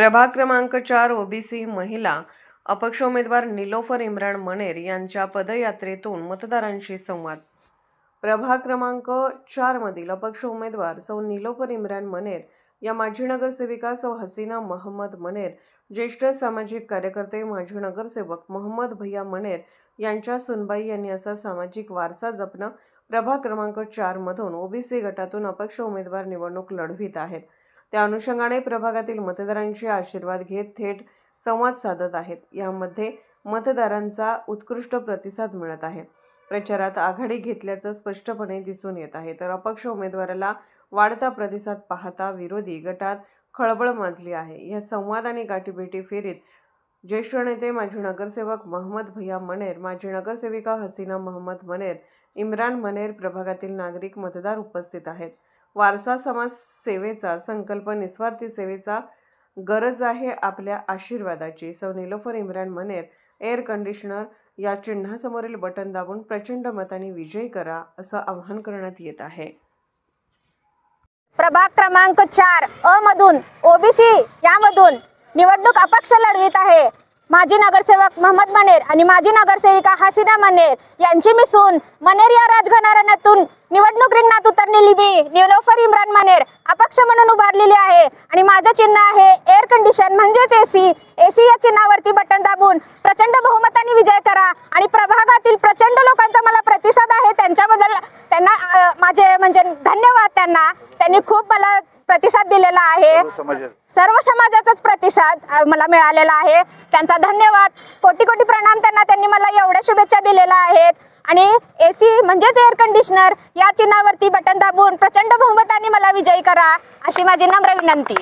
प्रभाग क्रमांक चार ओबीसी महिला अपक्ष उमेदवार निलोफर इम्रान मनेर यांच्या पदयात्रेतून मतदारांशी संवाद. प्रभाग क्रमांक चारमधील अपक्ष उमेदवार सौ निलोफर इम्रान मनेर या माजी नगरसेविका सौ हसीना महम्मद मनेर ज्येष्ठ सामाजिक कार्यकर्ते माजी नगरसेवक मोहम्मद भैया मनेर यांच्या सुनबाई यांनी असा सामाजिक वारसा जपणं प्रभाग क्रमांक चारमधून ओबीसी गटातून अपक्ष उमेदवार निवडणूक लढवित आहेत. त्या अनुषंगाने प्रभागातील मतदारांचे आशीर्वाद घेत थेट संवाद साधत आहेत. यामध्ये मतदारांचा उत्कृष्ट प्रतिसाद मिळत आहे. प्रचारात आघाडी घेतल्याचं स्पष्टपणे दिसून येत आहे. तर अपक्ष उमेदवाराला वाढता प्रतिसाद पाहता विरोधी गटात खळबळ माजली आहे. या संवाद आणि गाठीभेटी फेरीत ज्येष्ठ नेते माजी नगरसेवक महम्मद भैया मनेर माजी नगरसेविका हसीना महम्मद मनेर इम्रान मनेर प्रभागातील नागरिक मतदार उपस्थित आहेत. वारसा समाज सेवेचा संकल्प निस्वार्थी सेवेचा गरज आहे आपल्या आशीर्वादाची. सौ निलोफर इम्रान मनेर एअर कंडिशनर या चिन्हासमोरील बटन दाबून प्रचंड मताने विजयी करा असं आवाहन करण्यात येत आहे. प्रभाग क्रमांक चार अ मधून ओबीसी यामधून निवडणूक अपक्ष लढवित आहे. माजी नगरसेवक महम्मद मनेर आणि माजी नगरसेविका हसीना मनेर यांची मी सून मनेर या राजघराण्यातून निवडणूक रिंगणातून उतरलेली मी निलोफर इम्रान मनेर अपक्ष म्हणून उभारलेली आहे. आणि माझं चिन्ह आहे एअर कंडिशन म्हणजेच एसी एसी या चिन्हावरती बटन दाबून प्रचंड बहुमताने विजय करा. आणि प्रभागातील प्रचंड लोकांचा मला प्रतिसाद आहे त्यांच्याबद्दल त्यांना माझे म्हणजे धन्यवाद त्यांना. त्यांनी खूप मला प्रतिसाद दिलेला आहे. सर्व समाजाचाच प्रतिसाद मला मिळालेला आहे. त्यांचा धन्यवाद. कोटी कोटी प्रणाम त्यांना. त्यांनी मला एवढ्या शुभेच्छा दिलेल्या आहेत. आणि ए सी म्हणजेच एअर कंडिशनर या चिन्हावरती बटन दाबून प्रचंड बहुमताने मला विजयी करा अशी माझी नम्र विनंती.